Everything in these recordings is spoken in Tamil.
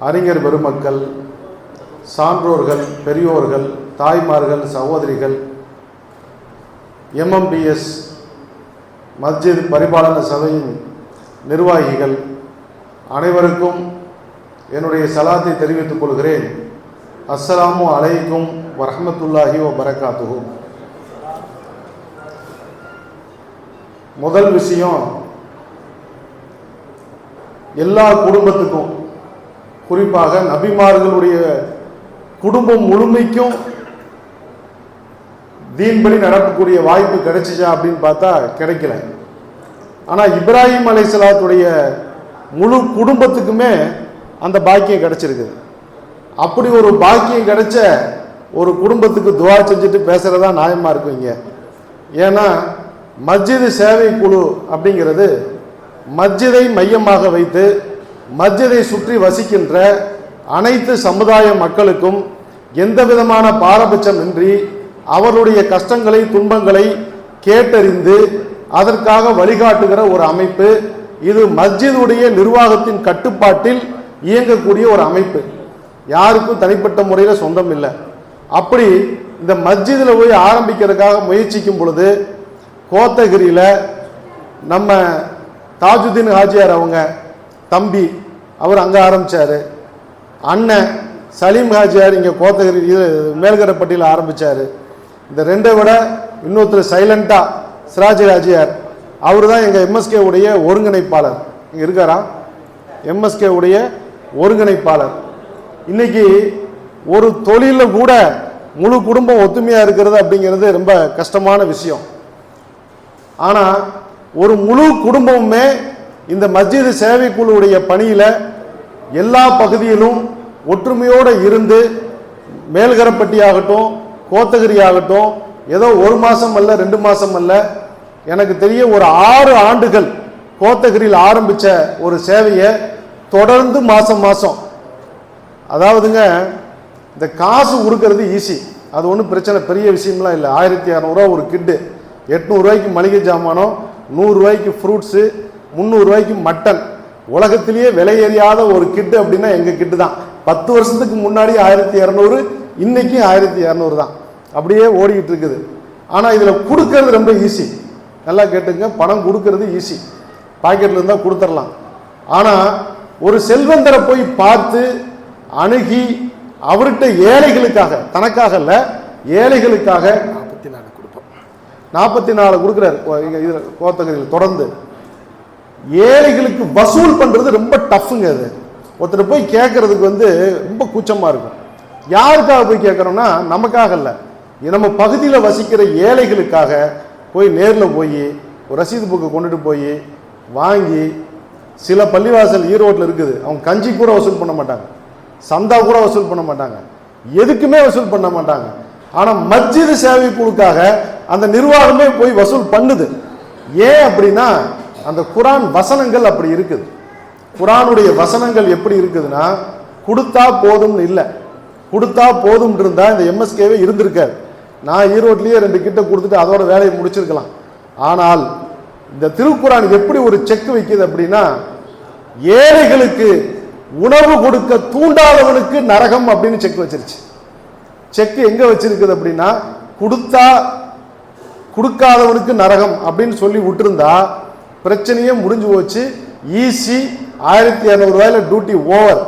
அறிஞர் பெருமக்கள் சான்றோர்கள் பெரியோர்கள் தாய்மார்கள் சகோதரிகள் எம்எம்பிஎஸ் மஸ்ஜித் பரிபாலன சபையின் நிர்வாகிகள் அனைவருக்கும் என்னுடைய சலாத்தை தெரிவித்துக் கொள்கிறேன். அஸ்ஸலாமு அலைக்கும் வரஹ்மத்துல்லாஹி வ பரகாத்துஹு முதல் விஷயம் எல்லா குடும்பத்துக்கும் குறிப்பாக நபிமார்களுடைய குடும்பம் முழுமைக்கும் தீன்படி நடக்கக்கூடிய வாய்ப்பு கிடைச்சிச்சா அப்படின்னு பார்த்தா கிடைக்கல. ஆனால் இப்ராஹிம் அலைசலாத்துடைய முழு குடும்பத்துக்குமே அந்த பாக்கியம் கிடைச்சிருக்குது அப்படி ஒரு பாக்கியம் கிடைச்ச ஒரு குடும்பத்துக்கு துவா செஞ்சுட்டு பேசுகிறதா நியாயமாக இருக்கும் இங்கே. ஏன்னா மஸ்ஜிது சேவை குழு அப்படிங்கிறது மஸ்ஜிதை மையமாக வைத்து மஸ்ஜிதை சுற்றி வசிக்கின்ற அனைத்து சமுதாய மக்களுக்கும் எந்த விதமான பாரபட்சமின்றி அவருடைய கஷ்டங்களை துன்பங்களை கேட்டறிந்து அதற்காக வழிகாட்டுகிற ஒரு அமைப்பு. இது மஸ்ஜிதுடைய நிர்வாகத்தின் கட்டுப்பாட்டில் இயங்கக்கூடிய ஒரு அமைப்பு. யாருக்கும் தனிப்பட்ட முறையில் சொந்தம் இல்லை. அப்படி இந்த மஸ்ஜிதில் போய் ஆரம்பிக்கிறதுக்காக முயற்சிக்கும் பொழுது கோத்தகிரியில் நம்ம தாஜுதீன் ஹாஜியார் அவங்க தம்பி அவர் அங்கே ஆரம்பித்தார் அண்ணன் சலீம் ஹாஜியார் இங்கே கோத்தகிரி இது மேல்கரப்பட்டியில் ஆரம்பித்தார் இந்த ரெண்டை விட இன்னொருத்தர் சைலண்ட்டாக சிராஜ் ஹாஜியார். அவர் தான் எங்கள் எம்எஸ்கே உடைய ஒருங்கிணைப்பாளர். இங்கே இருக்காரா? எம்எஸ்கே உடைய ஒருங்கிணைப்பாளர். இன்றைக்கி ஒரு தொழிலில் கூட முழு குடும்பம் ஒத்துமையாக இருக்கிறது அப்படிங்கிறது ரொம்ப கஷ்டமான விஷயம். ஆனால் ஒரு முழு குடும்பமுமே இந்த மஸ்ஜிது சேவைக்குழுவுடைய பணியில் எல்லா பகுதியிலும் ஒற்றுமையோடு இருந்து மேல்கரப்பட்டி ஆகட்டும் கோத்தகிரி ஆகட்டும் ஏதோ ஒரு மாதம் அல்ல ரெண்டு மாதம் அல்ல எனக்கு தெரிய ஒரு ஆறு ஆண்டுகள் கோத்தகிரியில் ஆரம்பித்த ஒரு சேவையை தொடர்ந்து மாதம் மாதம் அதாவதுங்க இந்த காசு கொடுக்கறது ஈஸி அது ஒன்றும் பிரச்சனை பெரிய விஷயம்லாம் இல்லை. ஆயிரத்தி இரநூறுவா ஒரு கிட்டு எட்நூறுரூவாய்க்கு மளிகை ஜாமானம் நூறுரூவாய்க்கு ஃப்ரூட்ஸு முந்நூறுரூவாய்க்கு மட்டன். உலகத்திலேயே விலை எறியாத ஒரு கிட்டு அப்படின்னா எங்கள் கிட்டு தான். பத்து வருஷத்துக்கு முன்னாடி ஆயிரத்தி இரநூறு இன்றைக்கும் ஆயிரத்தி இரநூறு தான். அப்படியே ஓடிக்கிட்டு இருக்குது. ஆனால் இதில் கொடுக்கறது ரொம்ப ஈஸி நல்லா கேட்டுங்க பணம் கொடுக்கறது ஈஸி பாக்கெட்டில் இருந்தால் கொடுத்துடலாம். ஆனால் ஒரு செல்வந்தரை போய் பார்த்து அணுகி அவர்கிட்ட ஏழைகளுக்காக தனக்காக இல்லை ஏழைகளுக்காக நாற்பத்தி நாலு கொடுப்போம். நாற்பத்தி நாலு கொடுக்குறாரு. கோ- இதில் கோத்தகத்தில் தொடர்ந்து. ஏழைகளுக்கு வசூல் பண்ணுறது ரொம்ப டஃப்புங்க அது. ஒருத்தர் போய் கேட்கறதுக்கு வந்து ரொம்ப கூச்சமாக இருக்கும். யாருக்காக போய் கேட்குறோம்னா நமக்காக இல்லை. நம்ம பகுதியில் வசிக்கிற ஏழைகளுக்காக போய் நேரில் போய் ஒரு ரசீது புக்கை கொண்டுட்டு போய் வாங்கி சில பள்ளிவாசல் ஈரோட்டில் இருக்குது. அவங்க கஞ்சி கூட வசூல் பண்ண மாட்டாங்க. சந்தா கூட வசூல் பண்ண மாட்டாங்க. எதுக்குமே வசூல் பண்ண மாட்டாங்க. ஆனால் மஸ்ஜிது சேவை குழுக்காக அந்த நிர்வாகமே போய் வசூல் பண்ணுது. ஏன் அப்படின்னா அந்த குரான் வசனங்கள் அப்படி இருக்குது. குரானுடைய வசனங்கள் எப்படி இருக்குதுன்னா கொடுத்தா போதும்னு இல்லை. கொடுத்தா போதும் இருந்தால் இந்த எம்எஸ்கேவே இருந்திருக்காது. நான் ஈரோட்லேயே ரெண்டு கிட்ட கொடுத்துட்டு அதோட வேலையை முடிச்சிருக்கலாம். ஆனால் இந்த திருக்குரான் எப்படி ஒரு செக் வைக்குது அப்படின்னா ஏழைகளுக்கு உணவு கொடுக்க தூண்டாதவனுக்கு நரகம் அப்படின்னு செக் வச்சிருச்சு. செக் எங்க வச்சிருக்குது அப்படின்னா கொடுத்தா கொடுக்காதவனுக்கு நரகம் அப்படின்னு சொல்லி விட்டுருந்தா பிரச்சனையே முடிஞ்சு போச்சு. ஈஸி ஆயிரத்தி இரநூறுவாயில டியூட்டி ஓவர்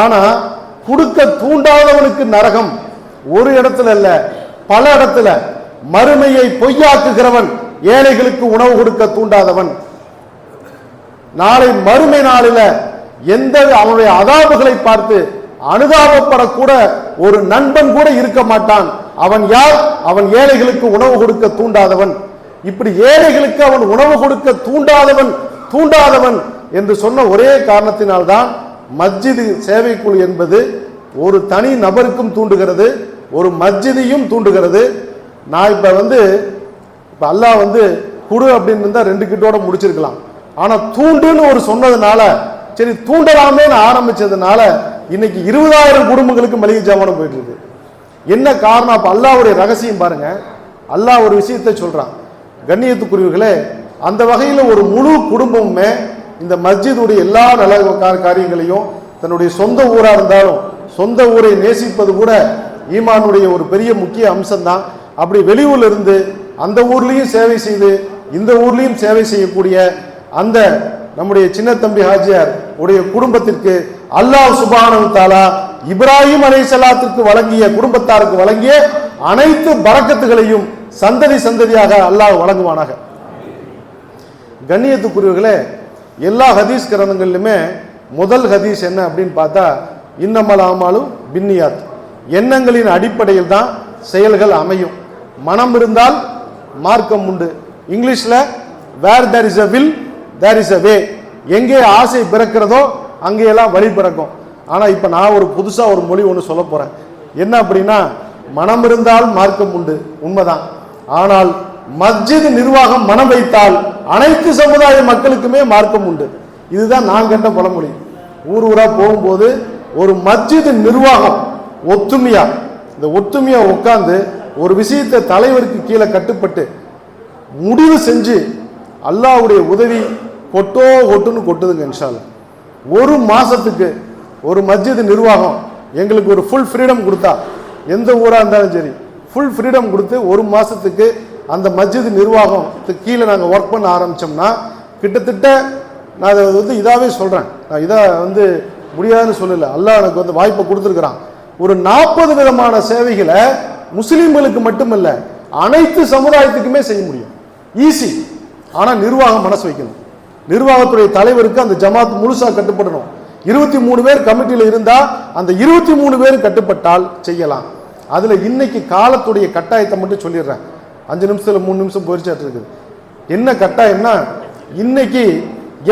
ஆனா கொடுக்க தூண்டாதவனுக்கு நரகம். ஒரு இடத்துல இல்ல பல இடத்துல மறுமையை பொய்யாக்குகிறவன் ஏழைகளுக்கு உணவு கொடுக்க தூண்டாதவன். நாளை மறுமை நாளில் எந்த அவனுடைய அதாபுகளை பார்த்து அனுதாபப்படக்கூட ஒரு நண்பன் கூட இருக்க மாட்டான். அவன் யார்? அவன் ஏழைகளுக்கு உணவு கொடுக்க தூண்டாதவன். இப்படி ஏழைகளுக்கு அவன் உணவு கொடுக்க தூண்டாதவன் தூண்டாதவன் என்று சொன்ன ஒரே காரணத்தினால்தான் மஸ்ஜிது சேவைக்குழு என்பது ஒரு தனி நபருக்கும் தூண்டுகிறது ஒரு மஸ்ஜிதையும் தூண்டுகிறது. நான் இப்போ வந்து இப்போ அல்லாஹ் வந்து குடு அப்படின்னு இருந்தால் ரெண்டு கிட்டோட முடிச்சிருக்கலாம். ஆனால் தூண்டுன்னு ஒரு சொன்னதுனால சரி தூண்டலாமேன்னு ஆரம்பிச்சதுனால இன்னைக்கு இருபதாயிரம் குடும்பங்களுக்கு மளிகை ஜாமானம் போயிட்டு இருக்கு. என்ன காரணம்? அப்போ அல்லாவுடைய ரகசியம் பாருங்க. அல்லாஹ் ஒரு விஷயத்தை சொல்றான். கண்ணியத்துக்குரியவர்களே அந்த வகையில் ஒரு முழு குடும்பமுமே இந்த மஸ்ஜிதுடைய எல்லா நல காரியங்களையும் தன்னுடைய சொந்த ஊராக இருந்தாலும் சொந்த ஊரை நேசிப்பது கூட ஈமானுடைய ஒரு பெரிய முக்கிய அம்சம்தான். அப்படி வெளியூர்ல இருந்து அந்த ஊர்லேயும் சேவை செய்து இந்த ஊர்லேயும் சேவை செய்யக்கூடிய அந்த நம்முடைய சின்ன தம்பி ஹாஜியார் உடைய குடும்பத்திற்கு அல்லாஹ் சுபானு தாலா இப்ராஹிம் அலைஹிஸ்ஸலாத்திற்கு வழங்கிய குடும்பத்தாருக்கு வழங்கிய அனைத்து பறக்கத்துகளையும் சந்ததி சந்ததியாக அல்லாஹ் வழங்குவானாக. கண்ணியத்துக்குரியவர்களே எல்லா ஹதீஸ் கிரந்தங்கள்லையுமே முதல் ஹதீஸ் என்ன அப்படின்னு பார்த்தா இன்னமல் ஆமாலும் பின்னியாத். எண்ணங்களின் அடிப்படையில் தான் செயல்கள் அமையும். மனம் இருந்தால் மார்க்கம் உண்டு. இங்கிலீஷில் where there is a will there is a way. எங்கே ஆசை பிறக்கிறதோ அங்கேயெல்லாம் வழி பிறக்கும். ஆனால் இப்போ நான் ஒரு புதுசாக ஒரு மொழி ஒன்று சொல்ல போகிறேன் என்ன அப்படின்னா மனம் இருந்தால் மார்க்கம் உண்டு. உண்மைதான். ஆனால் மஸ்ஜித் நிர்வாகம் மனம் வைத்தால் அனைத்து சமுதாய மக்களுக்குமே மார்க்கம் உண்டு. இதுதான் நான் கண்ட பழமொழி. ஊர் ஊராக போகும்போது ஒரு மஸ்ஜித் நிர்வாகம் ஒத்துமையா? இந்த ஒத்துமையா உட்கார்ந்து ஒரு விஷயத்தை தலைவருக்கு கீழே கட்டுப்பட்டு முடிவு செஞ்சு அல்லாஹ்வுடைய உதவி கொட்டோ கொட்டுன்னு கொட்டுதுங்க இன்ஷால்ல ஒரு மாதத்துக்கு ஒரு மஸ்ஜித் நிர்வாகம் எங்களுக்கு ஒரு ஃபுல் ஃப்ரீடம் கொடுத்தா எந்த ஊராக இருந்தாலும் சரி ஃபுல் ஃப்ரீடம் கொடுத்து ஒரு மாதத்துக்கு அந்த மஸ்ஜித் நிர்வாகத்துக்கு கீழே நாங்கள் ஒர்க் பண்ண ஆரம்பித்தோம்னா கிட்டத்தட்ட நான் அதை வந்து இதாகவே சொல்கிறேன் நான் இதை வந்து முடியாதுன்னு சொல்லலை. அல்லாஹ் எனக்கு வந்து வாய்ப்பை கொடுத்துருக்குறான். ஒரு நாற்பது விதமான சேவைகளை முஸ்லீம்களுக்கு மட்டுமல்ல அனைத்து சமுதாயத்துக்குமே செய்ய முடியும். ஈஸி ஆனால் நிர்வாகம் மனசு வைக்கணும். நிர்வாகத்துடைய தலைவருக்கு அந்த ஜமாத் முழுசாக கட்டுப்படணும். இருபத்தி மூணு பேர் கமிட்டியில் இருந்தால் அந்த இருபத்தி மூணு பேர் கட்டுப்பட்டால் செய்யலாம். அதில் இன்னைக்கு காலத்துடைய கட்டாயத்தை மட்டும் சொல்லிடுறேன். அஞ்சு நிமிஷத்தில் மூணு நிமிஷம் போரிச்சாட்டு இருக்குது. என்ன கட்டாயம்னா இன்னைக்கு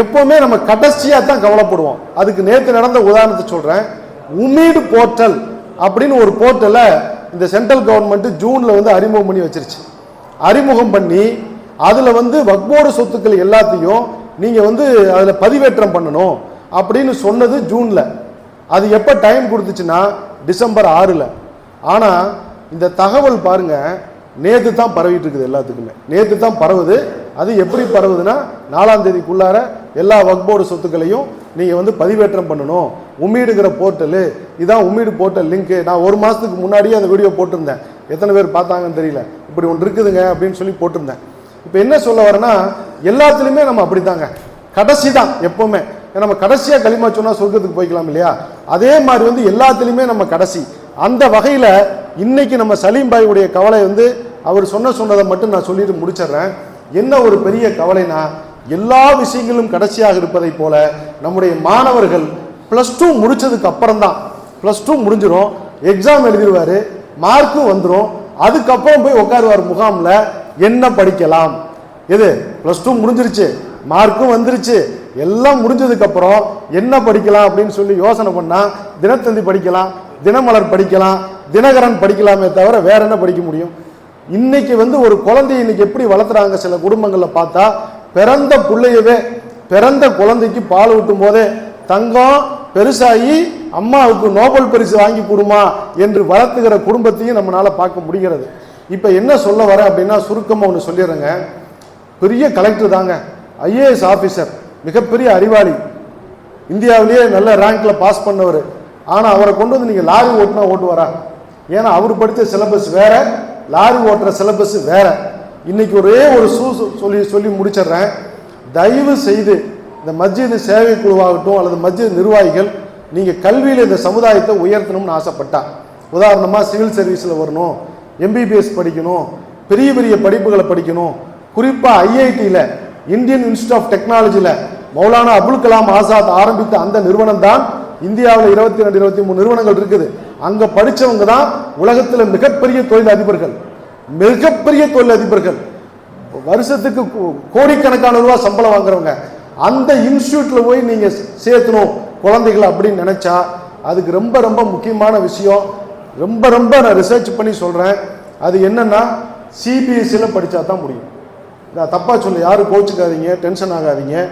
எப்போவுமே நம்ம கடைசியாக தான் கவலைப்படுவோம். அதுக்கு நேற்று நடந்த உதாரணத்தை சொல்கிறேன் உமீடு போர்ட்டல் அப்படின்னு ஒரு போர்ட்டலை இந்த சென்ட்ரல் கவர்மெண்ட்டு ஜூனில் வந்து அறிமுகம் பண்ணி வச்சிருச்சு. அறிமுகம் பண்ணி அதில் வந்து வக்போர்டு சொத்துக்கள் எல்லாத்தையும் நீங்கள் வந்து அதில் பதிவேற்றம் பண்ணணும் அப்படின்னு சொன்னது ஜூனில். அது எப்போ டைம் கொடுத்துச்சுன்னா டிசம்பர் ஆறில். ஆனால் இந்த தகவல் பாருங்க நேத்து தான் பரவிட்டு இருக்குது எல்லாத்துக்குமே. நேத்து தான் பரவுது. அது எப்படி பரவுதுன்னா நாலாம் தேதிக்குள்ளார எல்லா வக்போர்டு சொத்துக்களையும் நீங்கள் வந்து பதிவேற்றம் பண்ணணும். உமீடுங்கிற போர்ட்டலு இதான் உமீடு போர்ட்டல் லிங்க்கு. நான் ஒரு மாதத்துக்கு முன்னாடியே அந்த வீடியோ போட்டிருந்தேன். எத்தனை பேர் பார்த்தாங்கன்னு தெரியல. இப்படி ஒன்று இருக்குதுங்க அப்படின்னு சொல்லி போட்டிருந்தேன். இப்போ என்ன சொல்ல வரேன்னா எல்லாத்துலேயுமே நம்ம அப்படித்தாங்க. கடைசி தான் எப்போவுமே. நம்ம கடைசியாக களிமா சொன்னால் சொர்க்கத்துக்கு போய்க்கலாம் இல்லையா? அதே மாதிரி வந்து எல்லாத்துலேயுமே நம்ம கடைசி. அந்த வகையில் இன்னைக்கு நம்ம சலீம் பாயுடைய கவலை வந்து அவர் சொன்ன சொன்னதை மட்டும் நான் சொல்லிட்டு முடிச்சிடுறேன். என்ன ஒரு பெரிய கவலைனா எல்லா விஷயங்களும் கடைசியாக இருப்பதை போல நம்முடைய மாணவர்கள் ப்ளஸ் டூ முடிச்சதுக்கு அப்புறம் தான் ப்ளஸ் டூ முடிஞ்சிடும் எக்ஸாம் எழுதிடுவார் மார்க்கும் வந்துடும் அதுக்கப்புறம் போய் உட்காருவார் முகாமில் என்ன படிக்கலாம்? எது? ப்ளஸ் டூ முடிஞ்சிருச்சு. மார்க்கும் வந்துருச்சு. எல்லாம் முடிஞ்சதுக்கப்புறம் என்ன படிக்கலாம் அப்படின்னு சொல்லி யோசனை பண்ணால் தினத்தந்தி படிக்கலாம். தினமலர் படிக்கலாம் தினகரன் படிக்கலாமே தவிர வேற என்ன படிக்க முடியும்? இன்னைக்கு வந்து ஒரு குழந்தைய இன்னைக்கு எப்படி வளர்த்துறாங்க? சில குடும்பங்களில் பார்த்தா பிறந்த பிள்ளையவே பிறந்த குழந்தைக்கு பால் ஊட்டும் போதே தங்கம் பெருசாகி அம்மாவுக்கு நோபல் பரிசு வாங்கி கொடுமா என்று வளர்த்துகிற குடும்பத்தையும் நம்மளால் பார்க்க முடிகிறது. இப்போ என்ன சொல்ல வரேன் அப்படின்னா சுருக்கமாக ஒன்று சொல்லிடுறேங்க. பெரிய கலெக்டர் தாங்க. ஐஏஎஸ் ஆஃபீஸர் மிகப்பெரிய அறிவாளி. இந்தியாவிலேயே நல்ல ரேங்க்ல பாஸ் பண்ணவர். ஆனால் அவரை கொண்டு வந்து நீங்கள் லாரி ஓட்டுனா ஓட்டுவாரா? ஏன்னா அவர் படித்த சிலபஸ் வேறு லாரி ஓட்டுற சிலபஸ் வேறு. இன்றைக்கி ஒரே ஒரு சூ சொல்லி சொல்லி முடிச்சிடுறேன். தயவு செய்து இந்த மஸ்ஜித் சேவை குழுவாகட்டும் அல்லது மஸ்ஜித் நிர்வாகிகள் நீங்கள் கல்வியில் இந்த சமுதாயத்தை உயர்த்தணும்னு ஆசைப்பட்டா. உதாரணமாக சிவில் சர்வீஸில் வரணும் எம்பிபிஎஸ் படிக்கணும் பெரிய பெரிய படிப்புகளை படிக்கணும். குறிப்பாக ஐஐடியில் இந்தியன் இன்ஸ்டியூட் ஆஃப் டெக்னாலஜியில் மௌலானா அபுல் கலாம் ஆசாத் ஆரம்பித்த அந்த நிறுவனம் தான் இந்தியாவில் இருபத்தி ரெண்டு இருபத்தி மூணு நிறுவனங்கள் இருக்குது. அங்கே படிச்சவங்க தான் உலகத்தில் மிகப்பெரிய தொழில் அதிபர்கள் மிகப்பெரிய தொழில் அதிபர்கள் வருஷத்துக்கு கோ- கோடிக்கணக்கான ரூபா சம்பளம் வாங்குறவங்க. அந்த இன்ஸ்டியூட்ல போய் நீங்க சேர்த்தணும் குழந்தைகளை அப்படின்னு நினைச்சா அதுக்கு ரொம்ப ரொம்ப முக்கியமான விஷயம். ரொம்ப ரொம்ப நான் ரிசர்ச் பண்ணி சொல்றேன். அது என்னன்னா சிபிஎஸ்சியில் படித்தா தான் முடியும். நான் தப்பாக சொல்ல யாரும் கோச்சுக்காதீங்க டென்ஷன் ஆகாதீங்க.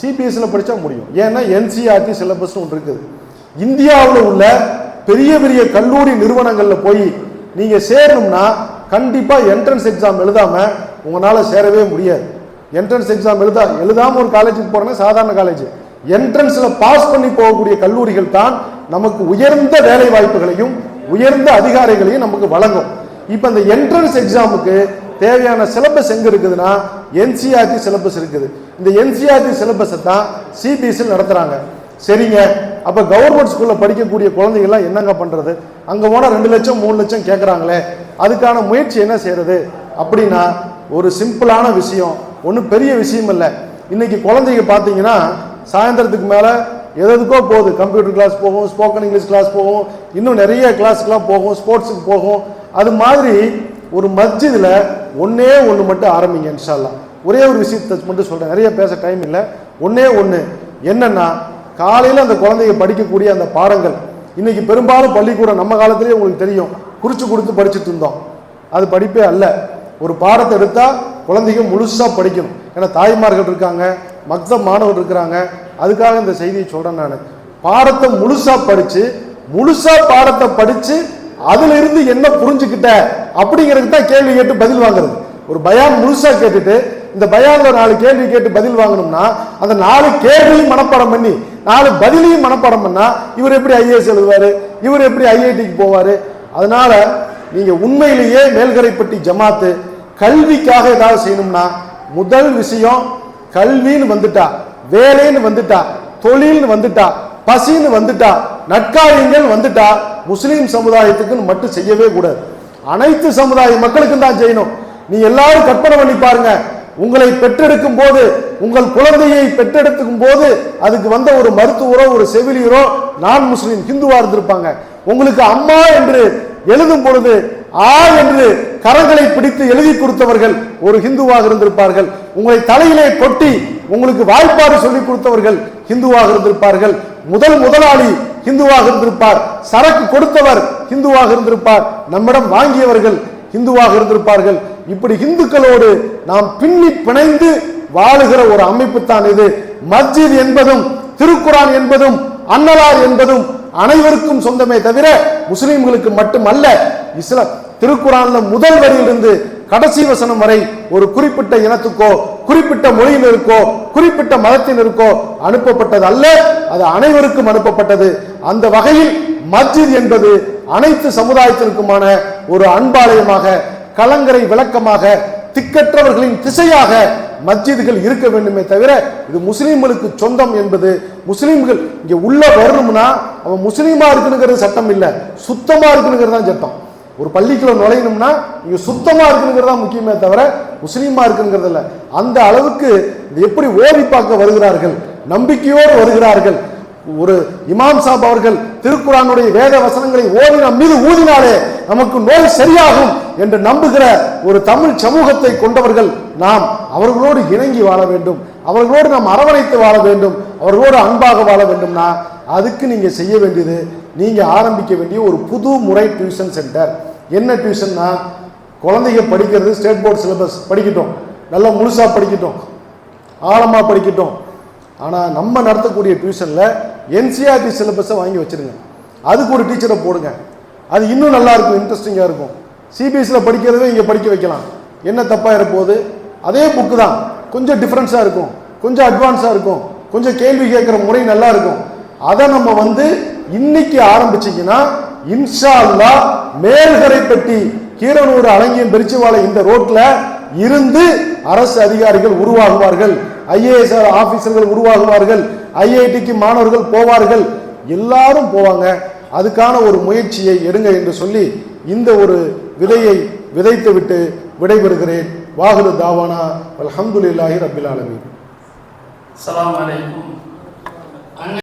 சிபிஎஸ்சியில் படித்தா முடியும். ஏன்னா என்சிஆர்டி சிலபஸ்னு ஒன்று இருக்குது. இந்தியாவில் உள்ள பெரிய பெரிய கல்லூரி நிறுவனங்களில் போய் நீங்கள் சேரணும்னா கண்டிப்பாக என்ட்ரன்ஸ் எக்ஸாம் எழுதாமல் உங்களால் சேரவே முடியாது. என்ட்ரன்ஸ் எக்ஸாம் எழுதா எழுதாமல் ஒரு காலேஜுக்கு போகிறேன்னா சாதாரண காலேஜ் என்ட்ரன்ஸில் பாஸ் பண்ணி போகக்கூடிய கல்லூரிகள் தான் நமக்கு உயர்ந்த வேலை வாய்ப்புகளையும் உயர்ந்த அதிகாரிகளையும் நமக்கு வழங்கும். இப்போ இந்த என்ட்ரன்ஸ் எக்ஸாமுக்கு தேவையான சிலபஸ் எங்கே இருக்குதுன்னா என்சிஆர்டி சிலபஸ் இருக்குது. இந்த என்சிஆர்டி சிலபஸை தான் சிபிஎஸ்சியில் நடத்துகிறாங்க சரிங்க. அப்போ கவர்மெண்ட் ஸ்கூலில் படிக்கக்கூடிய குழந்தைகள்லாம் என்னங்க பண்ணுறது அங்கே போனால் ரெண்டு லட்சம் மூணு லட்சம் கேட்குறாங்களே அதுக்கான முயற்சி என்ன செய்கிறது அப்படின்னா ஒரு சிம்பிளான விஷயம். ஒன்றும் பெரிய விஷயம் இல்லை. இன்றைக்கி குழந்தைங்க பார்த்தீங்கன்னா சாயந்தரத்துக்கு மேலே எதுக்கோ போகுது. கம்ப்யூட்டர் கிளாஸ் போகும் ஸ்போக்கன் இங்கிலீஷ் கிளாஸ் போகும் இன்னும் நிறைய கிளாஸ்க்குலாம் போகும் ஸ்போர்ட்ஸுக்கு போகும். அது மாதிரி ஒரு மஸ்ஜிதில் ஒன்றே ஒன்று மட்டும் ஆரம்பிங்க இன்ஷால்லாம் ஒரே ஒரு விஷயத்தை மட்டும் சொல்கிறேன் நிறைய பேச டைம் இல்லை. ஒன்றே ஒன்று என்னென்னா காலையில் அந்த குழந்தைய படிக்கக்கூடிய அந்த பாடங்கள் இன்னைக்கு பெரும்பாலும் பள்ளிக்கூடம் நம்ம காலத்துலேயே உங்களுக்கு தெரியும். குறித்து கொடுத்து படிச்சுட்டு இருந்தோம். அது படிப்பே அல்ல. ஒரு பாடத்தை எடுத்தால் குழந்தைங்க முழுசாக படிக்கணும். ஏன்னா தாய்மார்கள் இருக்காங்க மக்த மாணவர் இருக்கிறாங்க. அதுக்காக இந்த செய்தியை சொல்கிறேன் நான். பாடத்தை முழுசாக படித்து முழுசாக பாடத்தை படித்து அதுல இருந்து என்ன புரிஞ்சுக்கிட்ட அப்படிங்கிறதுக்கு தான் கேள்வி கேட்டு பதில் வாங்குறது. ஒரு பயான் முழுசா கேட்டுட்டு இந்த பயான்ல நாலு கேள்வி கேட்டு பதில் வாங்கணும்னா அந்த நாலு கேள்வியும் மனப்பாடம் பண்ணி நாலு பதிலையும் மனப்பாடம் பண்ணா இவர் எப்படி ஐஏஎஸ் எழுதுவாரு? இவர் எப்படி ஐஐடிக்கு போவாரு? அதனால நீங்க உண்மையிலேயே மேல்கரைப்பட்டி ஜமாத்து கல்விக்காக ஏதாவது செய்யணும்னா முதல் விஷயம் கல்வின்னு வந்துட்டா வேலைன்னு வந்துட்டா தொழில்னு வந்துட்டா பசின்னு வந்துட்டா நட்காரியங்கள் வந்துட்டா முஸ்லீம் சமுதாயத்துக்குன்னு மட்டும் செய்யவே கூடாது. அனைத்து சமுதாய மக்களுக்கும் தான் செய்யணும். நீ எல்லாரும் கற்பனை பண்ணி பாருங்க. உங்களை பெற்றெடுக்கும் போது உங்கள் குழந்தையை பெற்றெடுக்கும் போது அதுக்கு வந்த ஒரு மருத்துவரோ ஒரு செவிலியரோ நான் முஸ்லீம் ஹிந்துவா இருந்திருப்பாங்க. உங்களுக்கு அம்மா என்று எழுதும் பொழுது ஆ என்று கரங்களை பிடித்து எழுதி கொடுத்தவர்கள் ஒரு ஹிந்துவாக இருந்திருப்பார்கள். உங்களை தலையிலே கொட்டி உங்களுக்கு வாய்ப்பாடு சொல்லி கொடுத்தவர்கள் ஹிந்துவாக இருந்திருப்பார்கள். முதல் முதலாளி ஹிந்துவாக இருந்திருப்பார். சரக்கு கொடுத்தவர் ஹிந்துவாக இருந்திருப்பார். நம்மிடம் வாங்கியவர்கள் ஹிந்துவாக இருந்திருப்பார்கள். இப்படி இந்துக்களோடு நாம் பின்னி பிணைந்து வாழுகிற ஒரு அமைப்பு தான் இது. மஸ்ஜித் என்பதும் திருக்குரான் என்பதும் அன்னலார் என்பதும் அனைவருக்கும் சொந்தமே தவிர முஸ்லிம்களுக்கு மட்டுமல்ல. இஸ்லாம் திருக்குறான்ல முதல் வரியிலிருந்து கடைசி வசனம் வரை ஒரு குறிப்பிட்ட இனத்துக்கோ குறிப்பிட்ட மொழியினருக்கோ குறிப்பிட்ட மதத்தினருக்கோ அனுப்பப்பட்டது அல்ல அது அனைவருக்கும் அனுப்பப்பட்டது. அந்த வகையில் மஸ்ஜித் என்பது அனைத்து சமுதாயத்திற்குமான ஒரு அன்பாலயமாக கலங்கரை விளக்கமாக திக்கற்றவர்களின் திசையாக மஸ்ஜிதுகள் இருக்க வேண்டுமே தவிர இது முஸ்லீம்களுக்கு சொந்தம் என்பது முஸ்லீம்கள் இங்கே உள்ள வரணும்னா அவன் முஸ்லீமா இருக்கணுங்கிறது சட்டம் இல்லை சுத்தமா இருக்கணுங்கிறது தான் சட்டம். ஒரு பள்ளிக்குள்ள நுழையணும்னா இங்க சுத்தமா இருக்கணுங்கிறது தான் முக்கியமே தவிர முஸ்லீமா இருக்குங்கிறது இல்லை. அந்த அளவுக்கு இது எப்படி ஓடி பார்க்க வருகிறார்கள் நம்பிக்கையோடு வருகிறார்கள் ஒரு இமாம் சாப் அவர்கள் திருக்குறானுடைய வேத வசனங்களை ஓதி நம் மீது ஊதினாலே நமக்கு நோய் சரியாகும் என்று நம்புகிற ஒரு தமிழ் சமூகத்தை கொண்டவர்கள் நாம் அவர்களோடு இணங்கி வாழ வேண்டும். அவர்களோடு நாம் அரவணைத்து வாழ வேண்டும். அவர்களோடு அன்பாக வாழ வேண்டும்னா அதுக்கு நீங்க செய்ய வேண்டியது நீங்க ஆரம்பிக்க வேண்டிய ஒரு புது முறை டியூஷன் சென்டர் என்ன டியூஷன்னா குழந்தைங்க படிக்கிறது ஸ்டேட் போர்டு சிலபஸ் படிக்கட்டும். நல்லா முழுசாக படிக்கட்டும். ஆழமாக படிக்கட்டும். ஆனால் நம்ம நடத்தக்கூடிய டியூஷனில் என்சிஆர்டி சிலபஸை வாங்கி வச்சிருங்க. அதுக்கு ஒரு டீச்சரை போடுங்க. அது இன்னும் நல்லாயிருக்கும் இன்ட்ரெஸ்டிங்காக இருக்கும். சிபிஎஸ்சியில் படிக்கிறதே இங்கே படிக்க வைக்கலாம். என்ன தப்பாக இருப்போது? அதே புக்கு தான். கொஞ்சம் டிஃப்ரென்ஸாக இருக்கும். கொஞ்சம் அட்வான்ஸாக இருக்கும். கொஞ்சம் கேள்வி கேட்குற முறை நல்லா இருக்கும். அதை நம்ம வந்து இன்னைக்கு ஆரம்பிச்சீங்கன்னா இன்ஷா அல்லாஹ் மேல்கரைப்பட்டி கீரனூர் அலங்கியம் பெரிச்சுவாலை இந்த ரோட்ல இருந்து அரசு அதிகாரிகள் உருவாகுவார்கள். ஐஏஎஸ் ஆபீசர்கள் உருவாகுவார்கள். ஐஐடிக்கு மாணவர்கள் போவார்கள். எல்லாரும் போவாங்க. அதுக்கான ஒரு முயற்சியை எடுங்க என்று சொல்லி இந்த ஒரு விதையை விதைத்து விட்டு விடைபெறுகிறேன். வாகுரு தாவானா. அலமதுல்லாஹி ரபில் ஆலமி அஸ்ஸலாமு அலைக்கும்.